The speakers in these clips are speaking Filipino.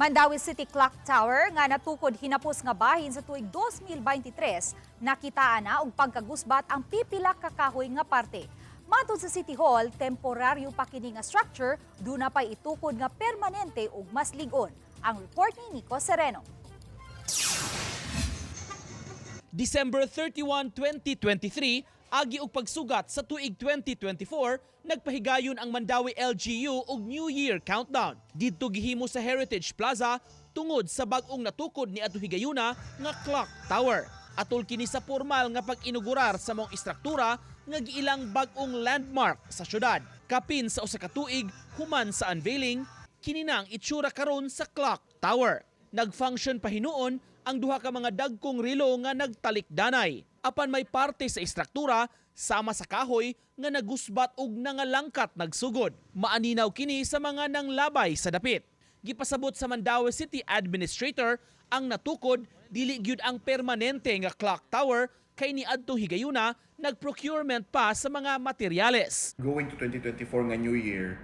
Mandawi City Clock Tower nga natukod hinapos nga bahin sa tuig 2023 nakitaan na og pagkagusbat ang pipila ka kahoy nga parte. Matod sa City Hall, temporaryo pa kini nga structure, do na pay itukod nga permanente ug mas ligon. Ang report ni Nico Sereno. December 31, 2023, agi og pagsugat sa tuig 2024, nagpahigayon ang Mandawi LGU og New Year countdown. Didto gihimo sa Heritage Plaza tungod sa bag-ong natukod ni adto higayuna nga clock tower. Atol kini sa formal nga pag-inaugurar sa mong istruktura nga giilang bag-ong landmark sa syudad. Kapin sa usa ka tuig human sa unveiling, kini na ang itsura karon sa clock tower. Nag-function pa hinuon ang duha ka mga dagkong relo nga nagtalikdanay. Apan may parte sa istruktura sama sa kahoy nga nagusbat og nangalangkat nagsugod. Maaninaw kini sa mga nanglabay sa dapit. Gipasabot sa Mandawi City Administrator ang natukod dili gyud ang permanente nga clock tower kay ni adtong higayuna nag-procurement pa sa mga materyales. going to 2024 nga New Year,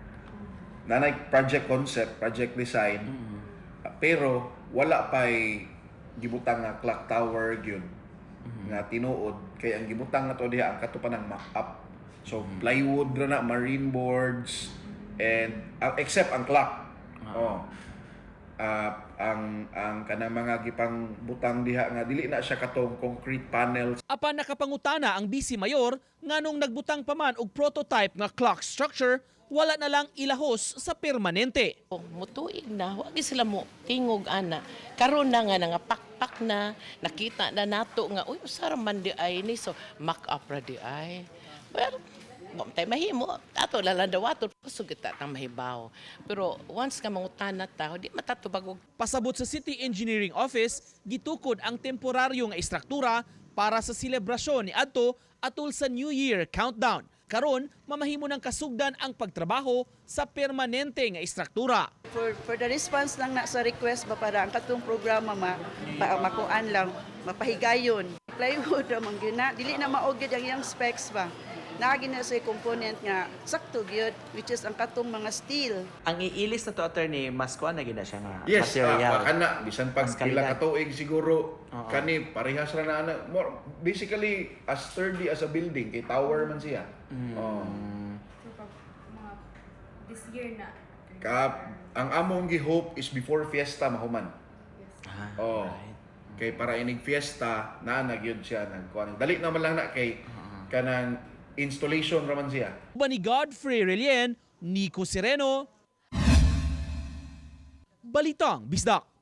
nanay project concept, project design, uh, pero wala pa'y gibutang nga clock tower gyud nga tinuod kay ang gibutang na to diha ang katupan ng mock-up. So plywood ra na marine boards and uh, except ang clock. Oh. Ah, ang ang kanang mga gipang butang diha nga dili na siya katong concrete panels Apan nakapangutana ang BC Mayor nganong nagbutang pa man og prototype nga clock structure wala na lang ilahos sa permanente. Oh, mutuig na, wag sila mo tingog ana. Karon na nga nga pakpak na, nakita na nato nga uy usara man di ay ni so mock up ra di ay. Well, Wa tay mahimo ato lalandawato sugit ta tang mahibaw pero once ka mangutana ta di matatubag og Pasabot sa City Engineering Office, gitukod ang temporaryo nga istruktura para sa selebrasyon ni adto atol sa New Year countdown. Karon, mamahimo ng kasugdan ang pagtrabaho sa permanente nga istruktura. For, for the response lang na sa request ba para ang katong programa ma, pa, makuan lang, mapahigayon. Plywood ra man gyud na, dili na maugid ang iyang specs ba. Naagi na sa component nga sakto gyud which is ang katong mga steel. ang iilis na to attorney mas kuan na gina siya nga Yes, material. ah, kana bisan pag pila ka tuig siguro Oo. kani parehas ra na ana. More basically as sturdy as a building kay tower man siya. Mm. Oh. So, pag mga this year na. Ka ang among gi-hope is before fiesta mahuman. Ah, Oh. right. Kay para inig fiesta na nagyud siya nagkuan. Dali naman lang na kay kanang installation ra man siya. Uban ni Godfrey Relien, Nico Sereno, Balitang Bisdak.